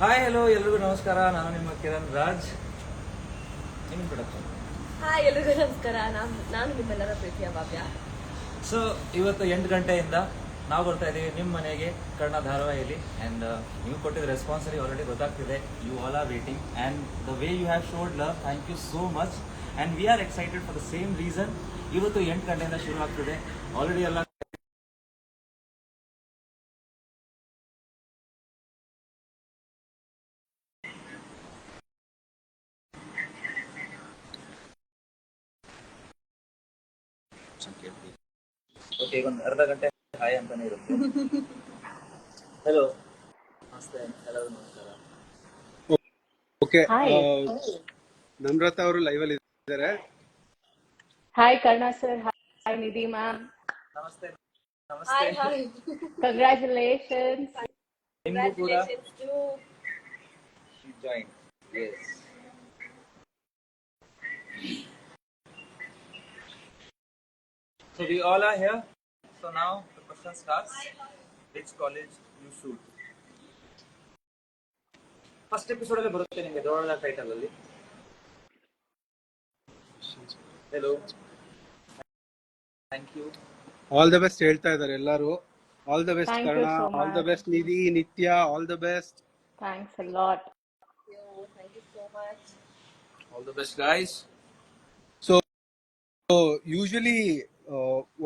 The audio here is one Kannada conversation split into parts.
ಹಾಯ್ ಹಲೋ ಎಲ್ರಿಗೂ ನಮಸ್ಕಾರ. ನಾನು ನಿಮ್ಮ ಕಿರಣ್ ರಾಜ್. ನಿಮ್ಮ ಪ್ರೊಡಕ್ಷನ್ ಹಾಯ್ ಎಲ್ರಿಗೂ ನಮಸ್ಕಾರ. ನಾನು ನಾನು ನಿಮ್ಮೆಲ್ಲರ ಪ್ರೀತಿಯ ಭವ್ಯ. ಸೊ ಇವತ್ತು ಎಂಟು ಗಂಟೆಯಿಂದ ನಾವು ಬರ್ತಾ ಇದ್ದೀವಿ ನಿಮ್ಮ ಮನೆಗೆ ಕರ್ಣ ಧಾರಾವಾಹಿಯಲ್ಲಿ. ಆ್ಯಂಡ್ ನೀವು ಕೊಟ್ಟಿದ್ದ ರೆಸ್ಪಾನ್ಸಲ್ಲಿ ಆಲ್ರೆಡಿ ಗೊತ್ತಾಗ್ತಿದೆ. You all are waiting and the way you have showed love thank you so much and we are excited for the same reason ಇವತ್ತು ಎಂಟು ಗಂಟೆಯಿಂದ ಶುರು ಆಗ್ತಿದೆ. ಆಲ್ರೆಡಿ ಎಲ್ಲ ಓಕೆ ಈಗ ಒಂದು ಅರ್ಧ ಗಂಟೆ ಹಾಯ್ ಅಂತಾನೆ ಇರುತ್ತೆ. ಹಲೋ ನಮಸ್ತೆ ಎಲ್ಲರೂ ನಮಸ್ಕಾರ. Okay Hi. ನಮ್ರತಾ ಅವರು ಲೈವ್ ಅಲ್ಲಿ ಇದ್ದಾರೆ. Hi Karna sir hi Nidhi ma'am ನಮಸ್ತೆ ನಮಸ್ತೆ. ಹಾಯ್ ಕಂಗ್ರ್ಯಾಚುಲೇಷನ್ಸ್ ನಿಮಗೂ ಕೂಡ? Joined. Yes. So we all are here? So now the question starts. Which college you shoot first episode ಅಲ್ಲಿ ಬರುತ್ತೆ ನಿಮಗೆ ದೊಡ್ಡ ಟೈಟಲ್ ಅಲ್ಲಿ. Hello thank you all the best ಹೇಳ್ತಾ ಇದ್ದಾರೆ ಎಲ್ಲರೂ. All the best Thank you Karna so all the much. Best Nidhi Nitya all the best thanks a lot you. Thank you so much.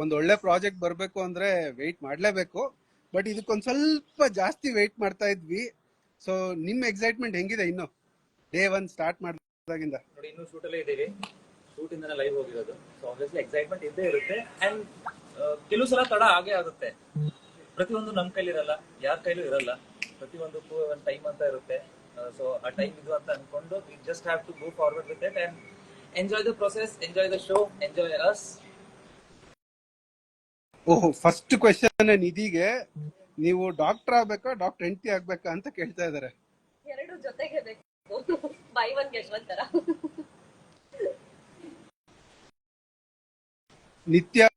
ಒಂದ್ ಒಳ್ಳೆ ಪ್ರಾಜೆಕ್ಟ್ ಬರ್ಬೇಕು ಅಂದ್ರೆ ವೆಯ್ಟ್ ಮಾಡ್ಲೇಬೇಕು. ಬಟ್ ಇದಕ್ಕೊಂದ್ ಸ್ವಲ್ಪ ಜಾಸ್ತಿ ವೆಯ್ಟ್ ಮಾಡ್ತಾ ಇದ್ವಿ. ಸೊ ನಿಮ್ಮ ಎಕ್ಸೈಟ್ಮೆಂಟ್ ಹೆಂಗಿದೆ ಇನ್ನು? ಡೇ ಒನ್ ಸ್ಟಾರ್ಟ್ ಮಾಡಿದಾಗಿಂದ. ನೋಡಿ, ಇನ್ನು ಶೂಟ್ ಅಲ್ಲೇ ಇದ್ದೀವಿ. ಶೂಟ್ ಇಂದನೇ ಲೈವ್ ಹೋಗಿರೋದು. ಸೊ ಆಬ್ವಿಯಸ್ಲಿ ಎಕ್ಸೈಟ್ಮೆಂಟ್ ಇದ್ದೇ ಇರುತ್ತೆ. ಅಂಡ್ ಕೆಲವು ಸಲ ತಡ ಆಗೇ ಆಗುತ್ತೆ. ಪ್ರತಿಯೊಂದು ನಮ್ ಕೈಲಿ ಇರಲ್ಲ, ಯಾರ ಕೈಲೂ ಇರಲ್ಲ. ಪ್ರತಿಯೊಂದಕ್ಕೂ ಒಂದು ಟೈಮ್ ಅಂತ ಇರುತ್ತೆ. ಸೊ ಆ ಟೈಮ್ ಇದು ಅಂತ ಅನ್ಕೊಂಡು we just have to go forward with it and enjoy the process enjoy the show enjoy us oh first question ನಿಧಿಗೆ ನೀವು ಡಾಕ್ಟರ್ ಆಗ್ಬೇಕಾ ಡಾಕ್ಟರ್ ಎಂಟಿ ಆಗ್ಬೇಕಾ ಅಂತ ಕೇಳ್ತಾ ಇದಾರೆ ಎರಡು ಜೊತೆಗೆ ಬೇಕು. ಬೈ ಒನ್ ಗೆಟ್ ಒನ್ ತರ. ನಿತ್ಯ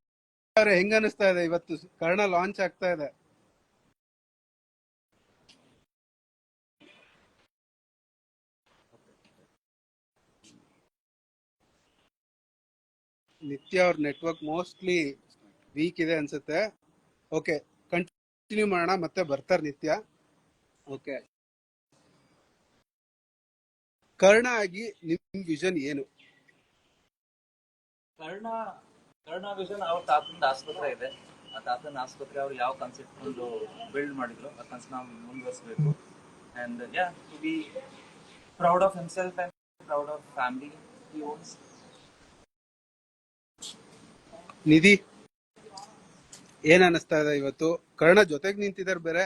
ಅವ್ರೆ ಹೆಂಗ ಅನಿಸ್ತಾ ಇದೆ? ಇವತ್ತು ಕರ್ಣ ಲಾಂಚ್ ಆಗ್ತಾ ಇದೆ. ನಿತ್ಯ ಅವ್ರ ನೆಟ್ವರ್ಕ್ ಮೋಸ್ಟ್ಲಿ ವೀಕ್ ಇದೆ ಅನ್ಸುತ್ತೆ. ಓಕೆ ಕಂಟಿನ್ಯೂ ಮಾಡೋಣ ಮತ್ತೆ ಬರ್ತಾರೆ ನಿತ್ಯ. ಓಕೆ ಕರ್ಣ ಆಗಿ ನಿಮ್ ವಿಷನ್ ಏನು? ಕರ್ಣ ಕರ್ಣ ವಿಷನ್ ಅವ್ರ ತಾತನ ಆಸ್ಪತ್ರೆ ಇದೆ. ಆ ತಾತನ ಆಸ್ಪತ್ರೆ ಅವ್ರು ಯಾವ ಕನ್ಸೆಪ್ಟ್ ಒಂದು ಬಿಲ್ಡ್ ಮಾಡಿದ್ರು ಆ ಕನ್ಸ್ ನಾವು ಮುಂದುವರಿಸಬೇಕು. And yeah to be proud of himself and proud of family he owns Nidhi? ಏನ್ ಅನಿಸ್ತಾ ಇದೆ ಇವತ್ತು? ಕರ್ಣ ಜೊತೆಗೆ ನಿಂತಿದ್ದಾರೆ ಬೇರೆ.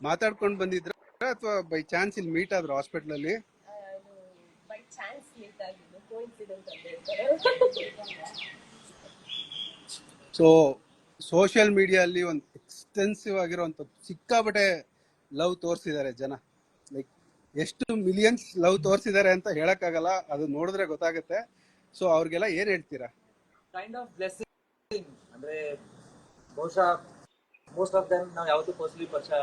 ಮಾತಾಡ್ಕೊಂಡು ಬಂದಿದ್ರ ಅಥವಾ ಬೈ ಚಾನ್ಸ್ ಇಲ್ಲಿ ಮೀಟ್ ಆದ್ರು ಹಾಸ್ಪಿಟಲ್ ಅಲ್ಲಿ? ಬೈ ಚಾನ್ಸ್ ಮೀಟ್ ಆಗಿದ್ದು ಕೋಇನ್ಸಿಡೆಂಟ್ ಅಂತ ಹೇಳ್ತಾರೆ. ಸೊ ಸೋಷಿಯಲ್ ಮೀಡಿಯಾ ಅಲ್ಲಿ ಒಂದು ಎಕ್ಸ್ಟೆನ್ಸಿವ್ ಆಗಿರುವಂತ ಸಿಕ್ಕಾಪಟ್ಟೆ ಲವ್ ತೋರಿಸಿದ್ದಾರೆ ಜನ. ಲೈಕ್ ಎಷ್ಟು ಮಿಲಿಯನ್ಸ್ ಲವ್ ತೋರಿಸಿದ್ದಾರೆ ಅಂತ ಹೇಳಕ್ಕಾಗಲ್ಲ. ಅದು ನೋಡಿದ್ರೆ ಗೊತ್ತಾಗುತ್ತೆ. ಸೊ ಅವ್ರಿಗೆಲ್ಲ ಏನ್ ಹೇಳ್ತೀರಾ? ಕೈಂಡ್ ಆಫ್ ಬ್ಲೆಸ್ಸಿಂಗ್ ಅಂದ್ರೆ ಬಹುಶಃ ಮೋಸ್ಟ್ ಆಫ್ ದೆಮ್ ನಾವು ಯಾವತ್ತೂ ಪರ್ಸನಲಿ ಪರಿಚಯ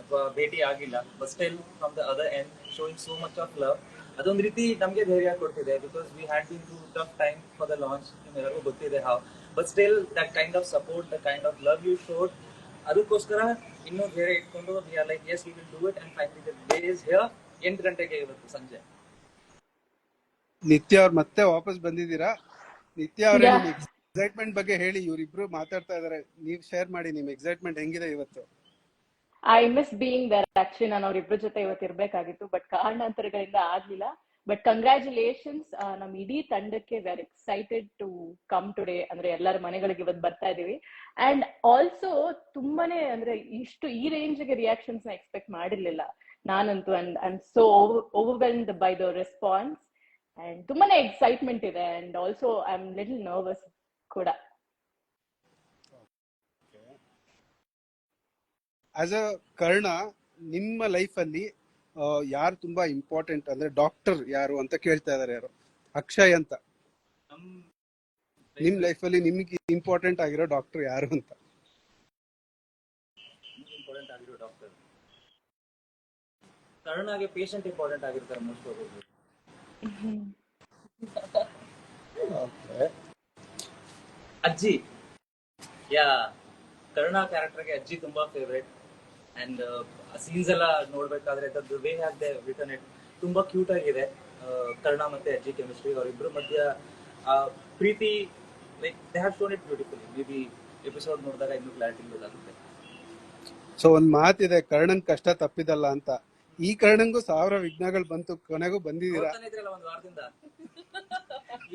ಅಥವಾ ಭೇಟಿ ಆಗಿಲ್ಲ. But still from the other end showing so much of love ಅದೊಂದು ರೀತಿ ನಮಗೆ ಧೈರ್ಯ ಕೊಡ್ತಿದೆ because we had been to tough time for the launch ನಿಮ್ಮೆಲ್ಲರಿಗೂ ಗೊತ್ತಿದೆ ಹಾವ್ but still that kind of support the kind of love you showed ಅದಕ್ಕೋಸ್ಕರ ಇನ್ನೂ ಧೈರ್ಯ ಇಟ್ಕೊಂಡು we are like yes we will do it and finally the day is here ಎಂಟು ಗಂಟೆಗೆ ಇವತ್ತು ಸಂಜೆ. ನಿತ್ಯ ಅವ್ರು ಮತ್ತೆ ವಾಪಸ್ ಬಂದಿದ್ದೀರಾ? ನಿತ್ಯ ಅವ್ರ. ಎಕ್ಸೈಟ್ಮೆಂಟ್ ಬಗ್ಗೆ ಹೇಳಿ, ಇವರಿಬ್ರು ಮಾತಾಡ್ತಾ ಇದಾರೆ. ನೀವು ಶೇರ್ ಮಾಡಿ ನಿಮ್ ಎಕ್ಸೈಟ್ಮೆಂಟ್ ಹೆಂಗಿದೆ ಇವತ್ತು? I miss being there actually ನಾನು ಅವ್ರಿಬ್ರ ಜೊತೆ ಇವತ್ತು ಇರ್ಬೇಕಾಗಿತ್ತು ಬಟ್ ಕಾರಣಾಂತರಗಳಿಂದ ಆಗ್ಲಿಲ್ಲ. ಬಟ್ ಕಂಗ್ರ್ಯಾಚುಲೇಷನ್ಸ್ ನಮ್ ಇಡೀ ತಂಡಕ್ಕೆ we are excited to come today ಅಂದ್ರೆ ಎಲ್ಲರ ಮನೆಗಳಿಗೆ ಇವತ್ತು ಬರ್ತಾ ಇದೀವಿ. ಅಂಡ್ ಆಲ್ಸೋ ತುಂಬಾನೇ ಅಂದ್ರೆ ಇಷ್ಟು ಈ ರೇಂಜ್ಗೆ ರಿಯಾಕ್ಷನ್ಸ್ನ ಎಕ್ಸ್ಪೆಕ್ಟ್ ಮಾಡಿರ್ಲಿಲ್ಲ ನಾನಂತೂ. And and so overwhelmed by the response and ತುಂಬಾನೇ ಎಕ್ಸೈಟ್ಮೆಂಟ್ ಇದೆ. And also I am little nervous ಕೂಡ. ಆಸ್ ಅ ಕರ್ಣ ನಿಮ್ಮ ಲೈಫ್ ಅಲ್ಲಿ ಯಾರು ತುಂಬಾ ಇಂಪಾರ್ಟೆಂಟ್ ಅಂದ್ರೆ ಡಾಕ್ಟರ್ ಯಾರು ಅಂತ ಕೇಳ್ತಾ ಇದಾರೆ ಯಾರು? ಅಕ್ಷಯ್ ಅಂತ. ನಮ್ ಲೈಫ್ ಅಲ್ಲಿ ನಿಮ್ಗೆ ಇಂಪಾರ್ಟೆಂಟ್ ಆಗಿರೋ ಡಾಕ್ಟರ್ ಯಾರು ಅಂತ? ಇಂಪಾರ್ಟೆಂಟ್ ಆಗಿರೋ ಡಾಕ್ಟರ್ ಕರ್ಣಾಗೆ ಪೇಷಂಟ್ ಇಂಪಾರ್ಟೆಂಟ್ ಆಗಿರ್ತಾರೆ ಮೋಸ್ಟ್ ಆಫ್ ಅಜ್ಜಿ. ಯಾ ಕರ್ಣ ಕ್ಯಾರೆಕ್ಟರ್ಗೆ ಅಜ್ಜಿ ತುಂಬಾ ಫೇವ್ರೇಟ್ ಅಂಡ್ ಸೀನ್ಸ್ ಎಲ್ಲ ನೋಡ್ಬೇಕಾದ್ರೆ the way have they return it ತುಂಬಾ ಕ್ಯೂಟ್ ಆಗಿದೆ. ಕರ್ಣ ಮತ್ತೆ ಅಜ್ಜಿ ಕೆಮಿಸ್ಟ್ರಿ ಅವರಿಬ್ರು. ಮಧ್ಯ ಆ, ಪ್ರೀತಿ like they have shown it beautifully maybe episode ನೋಡಿದಾಗ ಇನ್ನೂ ಕ್ಲಾರಿಟಿ ಗೊತ್ತಾಗುತ್ತೆ ಸೊ ಒಂದ್ ಮಾತಿದೆ ಕರ್ಣನ್ ಕಷ್ಟ ತಪ್ಪಿದಲ್ಲ ಅಂತ. ಈ ಕರ್ಣಂಗೂ ಸಾವಿರ ವಿಘ್ನಗಳು ಬಂತು ಕೊನೆಗೂ ಬಂದಿದ್ದೀರಾ? ಒಂದ್ ವಾರದಿಂದ.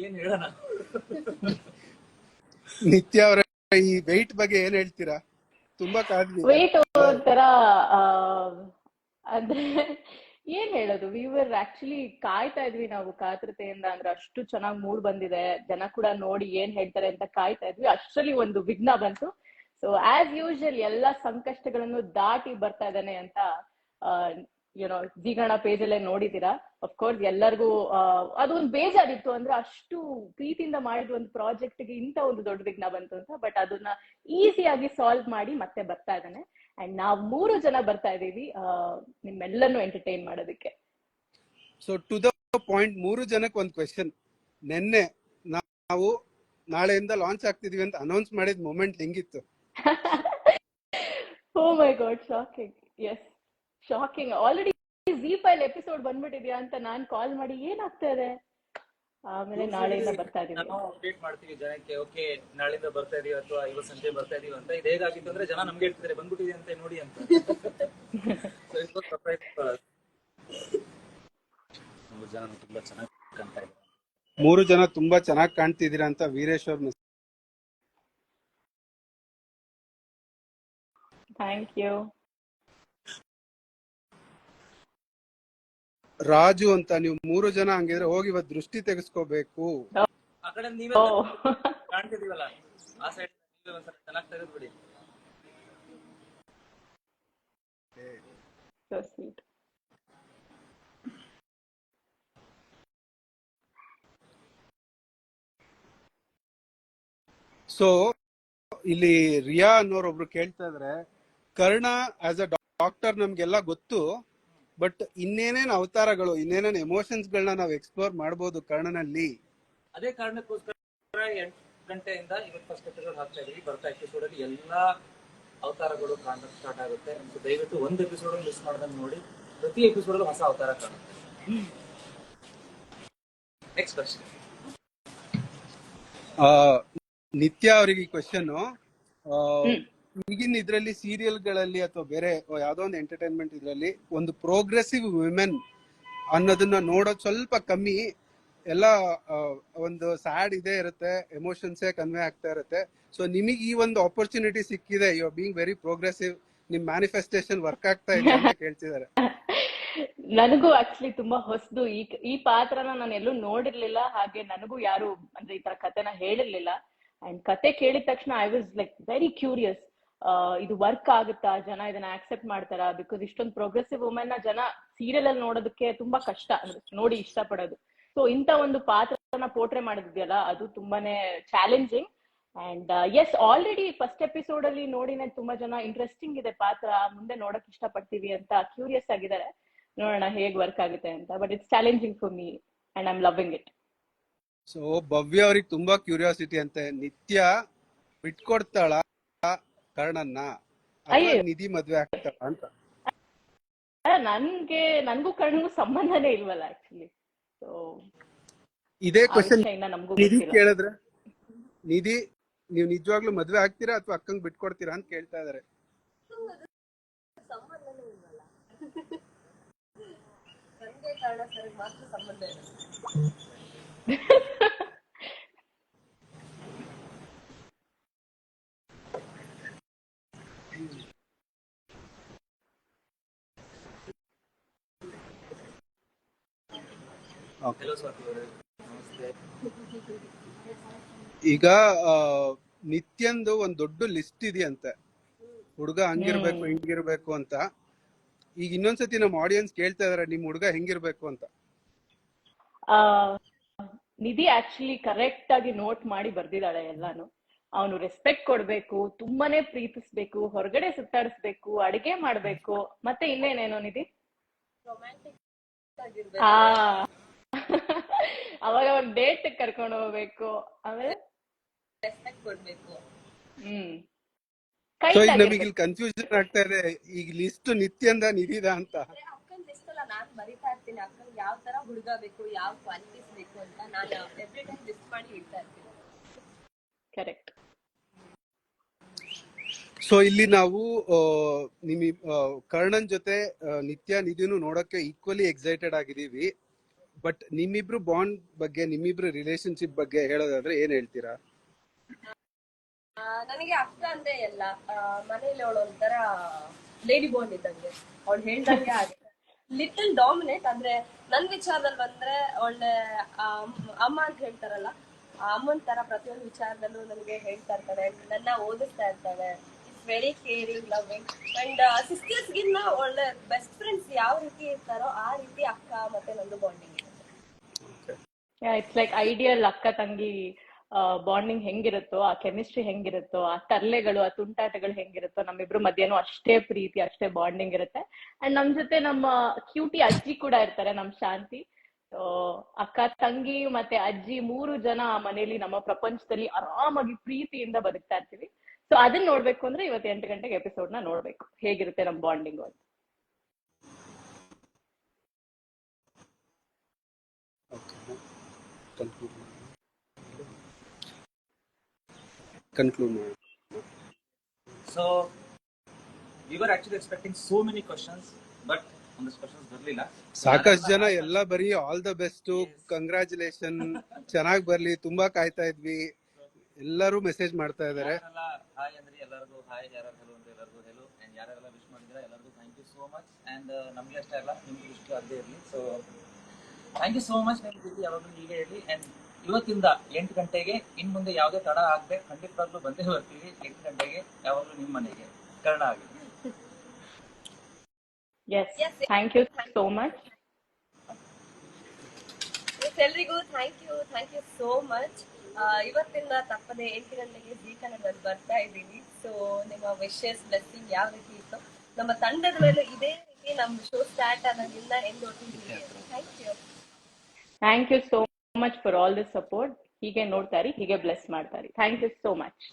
ಏನ್ ಹೇಳೋಣ? ನಿತ್ಯ ಅವರ, ಈ ವೆಯ್ಟ್ ಬಗ್ಗೆ ಏನ್ ಹೇಳ್ತೀರಾ? ತುಂಬಾ ಕಾದ್ವಿ ವೇಟ್ ಒಂಥರ ಅಂದ್ರೆ ಏನ್ ಹೇಳೋದು? ವಿವರ್ ಆಕ್ಚುಲಿ ಕಾಯ್ತಾ ಇದ್ವಿ ನಾವು ಕಾತರತೆಯಿಂದ. ಅಂದ್ರೆ ಅಷ್ಟು ಚೆನ್ನಾಗಿ ಮೂಡ್ ಬಂದಿದೆ. ಜನ ಕೂಡ ನೋಡಿ ಏನ್ ಹೇಳ್ತಾರೆ ಅಂತ ಕಾಯ್ತಾ ಇದ್ವಿ. ಅಷ್ಟರಲ್ಲಿ ಒಂದು ವಿಘ್ನ ಬಂತು. ಸೊ ಆಸ್ ಯೂಶಲ್ ಎಲ್ಲಾ ಸಂಕಷ್ಟಗಳನ್ನು ದಾಟಿ ಬರ್ತಾ ಇದ್ದಾನೆ ಅಂತ ಯುನೋ ಜೀಗಣ ಪೇಜ್ ಅಲ್ಲೇ ನೋಡಿದೀರಾ ಅಫ್ಕೋರ್ಸ್ ಎಲ್ಲರಿಗೂ ಅದೊಂದು ಬೇಜಾರಿತ್ತು ಅಂದ್ರೆ ಅಷ್ಟು ಪ್ರೀತಿಯಿಂದ ಮಾಡಿದ ಒಂದು ಪ್ರಾಜೆಕ್ಟ್ಗೆ ಇಂತ ಒಂದು ದೊಡ್ಡ ವಿಘ್ನ ಬಂತು ಅಂತ ಬಟ್ ಅದನ್ನ ಈಸಿಯಾಗಿ ಸಾಲ್ವ್ ಮಾಡಿ ಮತ್ತೆ ಬರ್ತಾ ಇದ್ದಾನೆ. ಅಂಡ್ ನಾವ್ ಮೂರು ಜನ ಬರ್ತಾ ಇದೀವಿ ನಿಮ್ಮೆಲ್ಲರನ್ನು ಎಂಟರ್ಟೈನ್ ಮಾಡೋದಕ್ಕೆ. ಸೊ ಟು ದ ಪಾಯಿಂಟ್ ಮೂರು ಜನಕ್ಕೆ ಒಂದು ಕ್ವೆಶನ್ ನಿನ್ನೆ ನಾವು ನಾಳೆಯಿಂದ ಲಾಂಚ್ ಆಗ್ತಿದೀವಿ ಅಂತ ಅನೌನ್ಸ್ ಮಾಡಿದ ಮೂಮೆಂಟ್ ಹೆಂಗಿತ್ತು? ಓ my god shocking yes shocking already G ಫೈಲ್ ಎಪಿಸೋಡ್ ಬಂದ್ಬಿಟ್ಟಿದ್ಯಾ ಅಂತ ನಾನ್ ಕಾಲ್ ಮಾಡಿ ಏನಾಗ್ತಾ ಇದೆ ಆಮೇಲೆ ನಾಳೆಯಿಂದ ಬರ್ತಾ ಇದೀವಿ ನಾವು ಅಪ್ಡೇಟ್ ಮಾಡ್ತೀವಿ ಜನಕ್ಕೆ. ಓಕೆ ನಾಳೆಯಿಂದ ಬರ್ತಾ ಇದೀವಿ ಅಥವಾ ಇವತ್ತು ಸಂಜೆ ಬರ್ತಾ ಇದೀವಿ ಅಂತ. ಇದು ಹೇಗಾಗಿತ್ತು ಅಂದ್ರೆ ಜನ ನಮ್ಗೆ ಹೇಳ್ತಿದ್ದಾರೆ ಬಂದ್ಬಿಟ್ಟಿದೆ ಅಂತ ನೋಡಿ ಅಂತ. ಮೂರು ಜನ ತುಂಬಾ ಚೆನ್ನಾಗಿ ಕಾಣ್ತಾ ಇದ್ದಾರೆ. ಮೂರು ಜನ ತುಂಬಾ ಚೆನ್ನಾಗಿ ಕಾಣ್ತಿದ್ದೀರಾ ಅಂತ ವೀರೇಶ್ ಅವ್ರ ಥ್ಯಾಂಕ್ ಯು ರಾಜು ಅಂತ ನೀವು ಮೂರು ಜನ ಹಂಗಿದ್ರೆ ಹೋಗಿ ಇವತ್ತು ದೃಷ್ಟಿ ತೆಗೆಸ್ಕೋಬೇಕು. ಆ ಕಡೆ ನೀವೇ ಓ. ಕಾಣ್ತಿದೀವಲ್ಲ ಆ ಸೈಡ್ ನೀವೇ ಒಂದ್ಸಲ ಚೆನ್ನಾಗಿ ತೆಗೆದ್ಬಿಡಿ. ಸೊ ಸ್ವೀಟ್ ಸೊ ಇಲ್ಲಿ ರಿಯಾ ಅನ್ನೋರು ಒಬ್ರು ಕೇಳ್ತಾ ಇದ್ರೆ ಕರ್ಣ ಆಸ್ ಅ ಡಾಕ್ಟರ್ ನಮ್ಗೆಲ್ಲ ಗೊತ್ತು. ಬಟ್ ಇನ್ನೇನೇನ್ ಅವತಾರಗಳು ಇನ್ನೇನೇನ್ ಎಮೋಷನ್ಸ್ ಗಳನ್ನ ನಾವು ಎಕ್ಸ್ಪ್ಲೋರ್ ಮಾಡಬಹುದು ಕರ್ಣನಲ್ಲಿ? ಅದೇ ಕಾರಣಕ್ಕೋಸ್ಕರ ಎಂಟು ಗಂಟೆಯಿಂದ ಇವತ್ತು ಫಸ್ಟ್ ಎಪಿಸೋಡ್ ಹಾಕ್ತಾ ಇದೀವಿ ಬರ್ತಾ ಎಪಿಸೋಡ್ ಅಲ್ಲಿ ಎಲ್ಲಾ ಅವತಾರಗಳು ಕಾಣಕ್ಕೆ ಸ್ಟಾರ್ಟ್ ಆಗುತ್ತೆ. ದಯವಿಟ್ಟು ಒಂದು ಎಪಿಸೋಡ್ ಮಿಸ್ ಮಾಡ್ದಂಗ್ ನೋಡಿ. ಪ್ರತಿ ಎಪಿಸೋಡ್ ಹೊಸ ಅವತಾರ ಕಾಣುತ್ತೆ. ನೆಕ್ಸ್ಟ್ ಕ್ವಶನ್ ಆ, ನಿತ್ಯ ಅವರಿಗೆ ಈ ಕ್ವಶನ್ ಈಗಿನ ಇದ್ರಲ್ಲಿ ಸೀರಿಯಲ್ಗಳಲ್ಲಿ ಅಥವಾ ಬೇರೆ ಯಾವುದೋ ಒಂದು ಎಂಟರ್ಟೈನ್ಮೆಂಟ್ ಇದ್ರಲ್ಲಿ ಒಂದು ಪ್ರೋಗ್ರೆಸಿವ್ ವಿಮೆನ್ ಅನ್ನೋದನ್ನ ನೋಡೋದು ಸ್ವಲ್ಪ ಕಮ್ಮಿ. ಎಲ್ಲ ಒಂದು ಸ್ಯಾಡ್ ಇದೇ ಇರುತ್ತೆ ಎಮೋಷನ್ಸೇ ಕನ್ವೆ ಆಗ್ತಾ ಇರುತ್ತೆ. ಸೊ ನಿಮಗೆ ಈ ಒಂದು ಆಪರ್ಚುನಿಟಿ ಸಿಕ್ಕಿದೆ. ಯು ಬೀಂಗ್ ವೆರಿ ಪ್ರೋಗ್ರೆಸಿವ್ ನಿಮ್ ಮ್ಯಾನಿಫೆಸ್ಟೇಷನ್ ವರ್ಕ್ ಆಗ್ತಾ ಇದೆ ಅಂತ ಕೇಳ್ತಿದ್ದಾರೆ. ನನಗೂ ಆಕ್ಚುಲಿ ತುಂಬಾ ಹೊಸದು. ಈ ಈ ಪಾತ್ರನ ನಾನು ಎಲ್ಲೂ ನೋಡಿರ್ಲಿಲ್ಲ. ಹಾಗೆ ನನಗೂ ಯಾರು ಅಂದ್ರೆ ಈ ತರ ಕತೆನ ಹೇಳಿರ್ಲಿಲ್ಲ. ಅಂಡ್ ಕತೆ ಕೇಳಿದ ತಕ್ಷಣ I was like very curious ಇದು ವರ್ಕ್ ಆಗುತ್ತಾ? ಜನ ಇದನ್ನ ಆಕ್ಸೆಪ್ಟ್ ಮಾಡ್ತಾರಾ? ಬಿಕಾಸ್ ಇಷ್ಟೊಂದು ಪ್ರೋಗ್ರೆಸಿವ್ ವುಮೆನ್ನ ಜನ ಸೀರಿಯಲ್ ಅಲ್ಲಿ ನೋಡೋದಕ್ಕೆ ತುಂಬಾ ಕಷ್ಟ. ನೋಡಿ ಇಷ್ಟಪಡೋದು. ಸೊ ಇಂತ ಒಂದು ಪಾತ್ರನ ಪೋಟ್ರೆ ಮಾಡಿದ್ಯಲ್ಲ, ಅದು ತುಂಬಾನೇ challenging and yes already first episode ಅಲ್ಲಿ ನೋಡಿನೇ ತುಂಬಾ ಜನ ಇಂಟ್ರೆಸ್ಟಿಂಗ್ ಇದೆ ಪಾತ್ರ. ಮುಂದೆ ನೋಡಕ್ ಇಷ್ಟಪಡ್ತೀವಿ ಅಂತ ಕ್ಯೂರಿಯಸ್ ಆಗಿದ್ದಾರೆ. ನೋಡೋಣ ಹೇಗ್ ವರ್ಕ್ ಆಗುತ್ತೆ ಅಂತ. But it's challenging for me and I am loving it so Bhavya ಅವ್ರಿಗೆ ತುಂಬಾ ಕ್ಯೂರಿಯಾಸಿಟಿ ಅಂತೆ. ನಿತ್ಯ ಬಿಟ್ಕೊಡ್ತಾಳ? ಕರ್ಣನ್ನ ಅಯ್ಯೋ. ನಿಧಿ ಮದ್ವೆ ಆಗ್ತಾರ ಅಂತ. ನನ್ಗೆ ನನ್ಗೂ ಕರ್ಣಗೂ ಸಂಬಂಧನೇ ಇಲ್ವಲ್ಲ ಆಕ್ಚುಲಿ ಸೊ ಇದೇ ಕ್ವಶನ್ ಇನ್ನ ನಮಗೂ ನಿಧಿ ಗೊತ್ತಿಲ್ಲ. ಕೇಳಿದ್ರೆ? ನಿಧಿ ನೀವು ನಿಜವಾಗ್ಲೂ ಮದ್ವೆ ಆಗ್ತೀರಾ ಅಥವಾ ಅಕ್ಕಂಗ್ ಬಿಟ್ಕೊಡ್ತೀರಾ ಅಂತ ಕೇಳ್ತಾ ಇದಾರೆ. ಸ್ವಾತಿ ಅವರೇ ನಮಸ್ತೆ ಈಗ ಆ, ನಿತ್ಯಂದು ಒಂದ್ ದೊಡ್ಡ ಲಿಸ್ಟ್ ಇದೆಯಂತೆ. ಹುಡುಗ ಹಂಗಿರ್ಬೇಕು ಹಿಂಗಿರ್ಬೇಕು ಅಂತ. ಈಗ ಇನ್ನೊಂದ್ಸತಿ ನಮ್ಮ ಆಡಿಯನ್ಸ್ ಕೇಳ್ತಾ ಇದಾರೆ ನಿಮ್ ಹುಡುಗ ಹೆಂಗಿರ್ಬೇಕು ಅಂತ. ಆ, ನಿಧಿ ಆಕ್ಚುಲಿ ಕರೆಕ್ಟ್ ಆಗಿ ನೋಟ್ ಮಾಡಿ ಬರ್ದಿದ್ದಾಳೆ ಎಲ್ಲಾನು. ಅವನು ರೆಸ್ಪೆಕ್ಟ್ ಕೊಡ್ಬೇಕು ತುಂಬಾನೇ ಪ್ರೀತಿಸ್ಬೇಕು ಹೊರಗಡೆ ಸುತ್ತಾಡಿಸ್ಬೇಕು ಅಡಿಗೆ ಮಾಡ್ಬೇಕು. ಮತ್ತೆ ಇನ್ನೇನೇನೋ ನಿಧಿ? ರೊಮ್ಯಾಂಟಿಕ್ ಆ. ಅವಾಗ ಅವಾಗ ಡೇಟ್ ಕರ್ಕೊಂಡು ಹೋಗ್ಬೇಕು. ಆಮೇಲೆ ರೆಸ್ಪೆಕ್ಟ್ ಕೊಡ್ಬೇಕು. ಹ್ಮ್. ಸೊ ಈಗ ನಮಗೆ ಇಲ್ಲಿ ಕನ್ಫ್ಯೂಷನ್ ಆಗ್ತಾ ಇದೆ. ಈಗ ಲಿಸ್ಟ್ ನಿತ್ಯಂದ ನಿಧಿದ ಅಂತ. ಅಕ್ಕನ ಲಿಸ್ಟ್ ಅಲ್ಲ ನಾನು ಮರಿತಾ ಇರ್ತೀನಿ. ಅಕ್ಕನ್ ಯಾವ ತರ ಹುಡುಗ ಬೇಕು ಯಾವ ಕ್ವಾಲಿಟೀಸ್ ಬೇಕು ಅಂತ ನಾನು ಎವ್ರಿ ಟೈಮ್ ಲಿಸ್ಟ್ ಮಾಡಿ ಇಡ್ತಾ ಇರ್ತೀನಿ. ಕರೆಕ್ಟ್ ಸೊ ಇಲ್ಲಿ ನಾವು ನಿಮ್ಮ ನಿಮ್ ಕರ್ಣನ್ ಜೊತೆ ನಿತ್ಯ ನಿಧಿನೂ ನೋಡಕ್ಕೆ ಈಕ್ವಲಿ ಎಕ್ಸೈಟೆಡ್ ಆಗಿದೀವಿ ಬಟ್ ನಿಮ್ಮಿಬ್ರು ಬಾಂಡ್ ಬಗ್ಗೆ, ನಿಮ್ಮಿಬ್ರು ರಿಲೇಶನ್ಶಿಪ್ ಬಗ್ಗೆ ಹೇಳೋದಾದ್ರೆ ಏನ್ ಹೇಳ್ತೀರಾ? ನನಗೆ ಅಕ್ಕ ಅಂದ್ರೆ ಎಲ್ಲ ಮನೇಲಿ ಅವಳು ಒಂಥರ ಲೇಡಿ ಬಾಂಡ್ ಇದ್ದಂಗೆ. ಅವಳು ಹೇಳ್ದಂಗೆ ಆಗುತ್ತೆ ಲಿಟಲ್ ಡಾಮಿನೇಟ್ ಅಂದ್ರೆ ನನ್ ವಿಚಾರದಲ್ಲಿ ಬಂದ್ರೆ ಒಳ್ಳೆ ಅಮ್ಮ ಅಂತ ಹೇಳ್ತಾರಲ್ಲ ಅಮ್ಮನ್ ತರ ಪ್ರತಿಯೊಂದು ವಿಚಾರದಲ್ಲೂ ನನಗೆ ಹೇಳ್ತಾ ಇರ್ತಾರೆ ನನ್ನ ಓದಿಸ್ತಾ ಇರ್ತಾಳೆ. It's very caring loving and sisters ಗಿನ್ನ ಒಳ್ಳೆ ಬೆಸ್ಟ್ ಫ್ರೆಂಡ್ಸ್ ಯಾವ ರೀತಿ ಇರ್ತಾರೋ ಆ ರೀತಿ ಅಕ್ಕ ಮತ್ತೆ ನಂದು ಬಾಂಡಿಂಗ್ ಇಟ್ಸ್ ಲೈಕ್ ಐಡಿಯಲ್ ಅಕ್ಕ ತಂಗಿ ಬಾಂಡಿಂಗ್ ಹೆಂಗಿರುತ್ತೋ, ಆ ಕೆಮಿಸ್ಟ್ರಿ ಹೆಂಗಿರುತ್ತೋ, ಆ ತರ್ಲೆಗಳು, ಆ ತುಂಟಾಟಗಳು ಹೆಂಗಿರುತ್ತೋ, ನಮ್ಮಿಬ್ರು ಮಧ್ಯಾಹ್ನ ಅಷ್ಟೇ ಪ್ರೀತಿ, ಅಷ್ಟೇ ಬಾಂಡಿಂಗ್ ಇರುತ್ತೆ. ಅಂಡ್ ನಮ್ ಜೊತೆ ನಮ್ಮ ಕ್ಯೂಟಿ ಅಜ್ಜಿ ಕೂಡ ಇರ್ತಾರೆ, ನಮ್ ಶಾಂತಿ. ಅಕ್ಕ, ತಂಗಿ ಮತ್ತೆ ಅಜ್ಜಿ ಮೂರು ಜನ ಆ ಮನೆಯಲ್ಲಿ ನಮ್ಮ ಪ್ರಪಂಚದಲ್ಲಿ ಆರಾಮಾಗಿ ಪ್ರೀತಿಯಿಂದ ಬದುಕ್ತಾ ಇರ್ತೀವಿ. ಸೊ ಅದನ್ನ ನೋಡ್ಬೇಕು ಅಂದ್ರೆ ಇವತ್ತು ಎಂಟು ಗಂಟೆಗೆ ಎಪಿಸೋಡ್ನ ನೋಡ್ಬೇಕು. ಹೇಗಿರುತ್ತೆ ನಮ್ ಬಾಂಡಿಂಗ್ ಅಂತ. ಕನ್ಕ್ಲೂಡ್ ಮಾಡಿ. So we were actually expecting so many questions but ಒಂದಷ್ಟು questions ಬರಲಿಲ್ಲ. ಸಾಕಷ್ಟು ಜನ ಎಲ್ಲ ಬರೀ ಆಲ್ ದ ಬೆಸ್ಟ್ ಕಂಗ್ರಾಚುಲೇಷನ್ ಚೆನ್ನಾಗಿ ಬರ್ಲಿ ತುಂಬಾ ಕಾಯ್ತಾ ಇದ್ವಿ. ಎಲ್ಲರೂ ಮೆಸೇಜ್ ಮಾಡ್ತಾ ಇದ್ದಾರೆ. ಹಾಯ್ ಅಂದ್ರೆ ಎಲ್ಲರಿಗೂ ಹಾಯ್ ಯಾರು ಹೆಲೋ ಅಂದ್ರೆ ಎಲ್ಲರಿಗೂ ಹೆಲೋ ಅಂಡ್ ಯಾರೆಲ್ಲ ವಿಶ್ ಮಾಡಿದ್ರೆ ಎಲ್ಲರಿಗೂ thank you so much and ನಮಗೆ ಅಷ್ಟೇ ಅಲ್ಲ ನಿಮ್ಗೆ ಇಷ್ಟ ಆಗದೆ ಇರಲಿ. So thank you so much ನಿಮ್ಮ ಜೊತೆ ಯಾವಾಗಲೂ ಹೀಗೆ ಹೇಳಿ. ಅಂಡ್ ಇವತ್ತಿಂದ ಎಂಟು ಗಂಟೆಗೆ ಇನ್ ಮುಂದೆ ಯಾವುದೇ ತಡ ಆಗದೆ ಖಂಡಿತವಾಗ್ಲೂ ಬಂದೇ ಬರ್ತೀವಿ. ಎಂಟು ಗಂಟೆಗೆ ಯಾವಾಗಲೂ ನಿಮ್ಮ ಮನೆಗೆ ಕರ್ಣ ಆಗಿ. Yes thank you so much ಎಲ್ರಿಗೂ thank you thank you so much ಇವತ್ತಿಂದ ತಪ್ಪದೆ ಎಂಟು ಗಂಟೆಗೆ ಜೀ ಕನ್ನಡದಲ್ಲಿ ಬರ್ತಾ ಇದ್ದೀನಿ. ಸೊ ನಿಮ್ಮ ವಿಶಸ್ ಬ್ಲೆಸ್ಸಿಂಗ್ ಯಾವ ರೀತಿ ಇತ್ತು ನಮ್ಮ ತಂಡದ ಮೇಲೆ ಇದೇ ರೀತಿ ನಮ್ಮ ಶೋ ಸ್ಟಾರ್ಟ್ ಆದಾಗಿಂದ ಎಂದು thank you thank you so much for all this support ಹೀಗೆ ನೋಡ್ತಾರಿ ಹೀಗೆ ಬ್ಲೆಸ್ ಮಾಡ್ತಾರಿ ಥ್ಯಾಂಕ್ ಯು ಸೋ ಮಚ್